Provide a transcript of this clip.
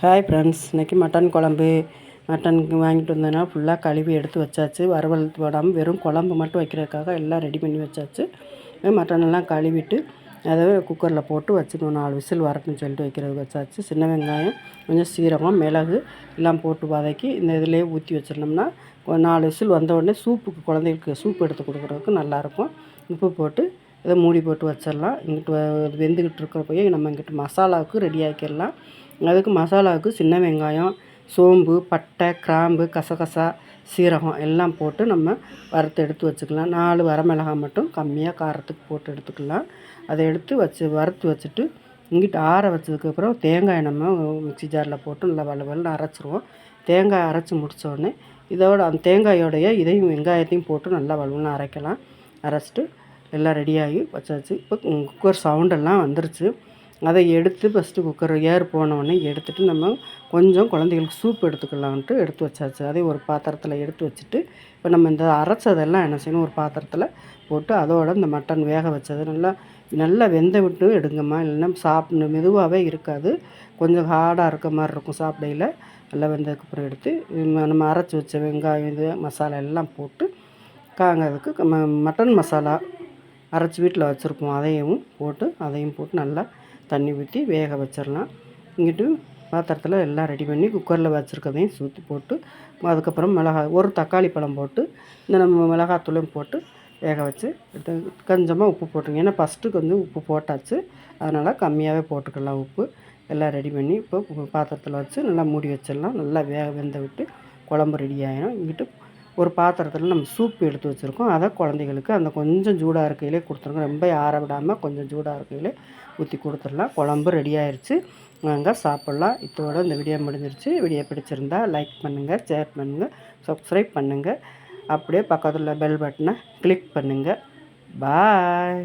Hi friends இன்றைக்கி mutton குழம்பு. மட்டனுக்கு வாங்கிட்டு வந்தேன்னா ஃபுல்லாக கழுவி எடுத்து வச்சாச்சு. வறுவல் போடாமல் வெறும் குழம்பு மட்டும் வைக்கிறதுக்காக எல்லாம் ரெடி பண்ணி வச்சாச்சு. மட்டன் எல்லாம் கழுவிட்டு அதை குக்கரில் போட்டு வச்சுக்கணும். நாலு விசில் வரட்டும்னு சொல்லிட்டு வைக்கிறது வச்சாச்சு. சின்ன வெங்காயம் கொஞ்சம் சீரகம் மிளகு எல்லாம் போட்டு வதக்கி இந்த இதிலே ஊற்றி வச்சிருந்தோம்னா ஒரு நாலு விசில் வந்த உடனே சூப்புக்கு குழந்தைகளுக்கு சூப் எடுத்து கொடுக்குறதுக்கு நல்லாயிருக்கும் உப்பு போட்டு இதை மூடி போட்டு வச்சிடலாம். இங்கிட்டு வெந்துக்கிட்டு இருக்கிறப்பையும் நம்ம இங்கிட்டு மசாலாவுக்கு ரெடி ஆக்கிடலாம். அதுக்கு மசாலாவுக்கு சின்ன வெங்காயம் சோம்பு பட்டை கிராம்பு கசகசா சீரகம் எல்லாம் போட்டு நம்ம வறுத்து எடுத்து வச்சுக்கலாம். நாலு வரமிளகாய் மட்டும் கம்மியாக காரத்துக்கு போட்டு எடுத்துக்கலாம். அதை எடுத்து வச்சு வறுத்து வச்சுட்டு இங்கிட்டு ஆற வச்சதுக்கப்புறம் தேங்காய் நம்ம மிக்சி ஜாரில் போட்டு நல்லா வள வளன்னு அரைச்சிருவோம். தேங்காய் அரைச்சி முடித்தோடனே இதோட அந்த தேங்காயோடைய இதையும் வெங்காயத்தையும் போட்டு நல்லா வலுவலாக அரைக்கலாம். அரைச்சிட்டு எல்லாம் ரெடியாகி வச்சாச்சு. இப்போ குக்கர் சவுண்டெல்லாம் வந்துருச்சு. அதை எடுத்து ஃபஸ்ட்டு குக்கர் ஏர் போனவுடனே எடுத்துகிட்டு நம்ம கொஞ்சம் குழந்தைகளுக்கு சூப் எடுத்துக்கலான்ட்டு எடுத்து வச்சாச்சு. அதே ஒரு பாத்திரத்தில் எடுத்து வச்சுட்டு இப்போ நம்ம இந்த அரைச்சதெல்லாம் என்ன செய்யணும்? ஒரு பாத்திரத்தில் போட்டு அதோட இந்த மட்டன் வேக வச்சது நல்லா நல்லா வெந்த விட்டு எடுங்கம்மா. இல்லைன்னா சாப்பிட மெதுவாகவே இருக்காது. கொஞ்சம் ஹார்டாக இருக்க மாதிரி இருக்கும் சாப்பிடையில். நல்லா வெந்ததுக்கப்புறம் எடுத்து நம்ம அரைச்சி வச்ச வெங்காயம் இது மசாலா எல்லாம் போட்டு காங்கிறதுக்கு மட்டன் மசாலா அரைச்சி வீட்டில் வச்சுருப்போம். அதையும் போட்டு அதையும் போட்டு நல்லா தண்ணி ஊற்றி வேக வச்சிடலாம். இங்கிட்டு பாத்திரத்தில் எல்லாம் ரெடி பண்ணி குக்கரில் வச்சுருக்கதையும் சுற்றி போட்டு அதுக்கப்புறம் மிளகாய் ஒரு தக்காளி பழம் போட்டு இந்த நம்ம மிளகாத்தூளையும் போட்டு வேக வச்சு கொஞ்சமாக உப்பு போட்டுருங்க. ஏன்னா ஃபஸ்ட்டுக்கு வந்து உப்பு போட்டாச்சு. அதனால் கம்மியாகவே போட்டுக்கலாம் உப்பு. எல்லாம் ரெடி பண்ணி இப்போ பாத்திரத்தில் வச்சு நல்லா மூடி வச்சிடலாம். நல்லா வேக வெந்த விட்டு குழம்பு ரெடி ஆகிடும் இங்கிட்டு ஒரு பாத்திரத்தில் நம்ம சூப் எடுத்து வச்சுருக்கோம். அதை குழந்தைகளுக்கு அந்த கொஞ்சம் சூடாக இருக்கையிலே கொடுத்துருங்க. ரொம்ப ஆற விடாமல் கொஞ்சம் சூடாக இருக்கையிலே ஊற்றி கொடுத்துடலாம். குழம்பு ரெடி ஆயிடுச்சு நாங்கள் சாப்பிட்லாம். இதோட இந்த வீடியோ முடிஞ்சிருச்சு. வீடியோ பிடிச்சிருந்தா லைக் பண்ணுங்கள் ஷேர் பண்ணுங்கள் சப்ஸ்கிரைப் பண்ணுங்கள் அப்படியே பக்கத்தில் பெல் பட்டனை கிளிக் பண்ணுங்கள் பாய்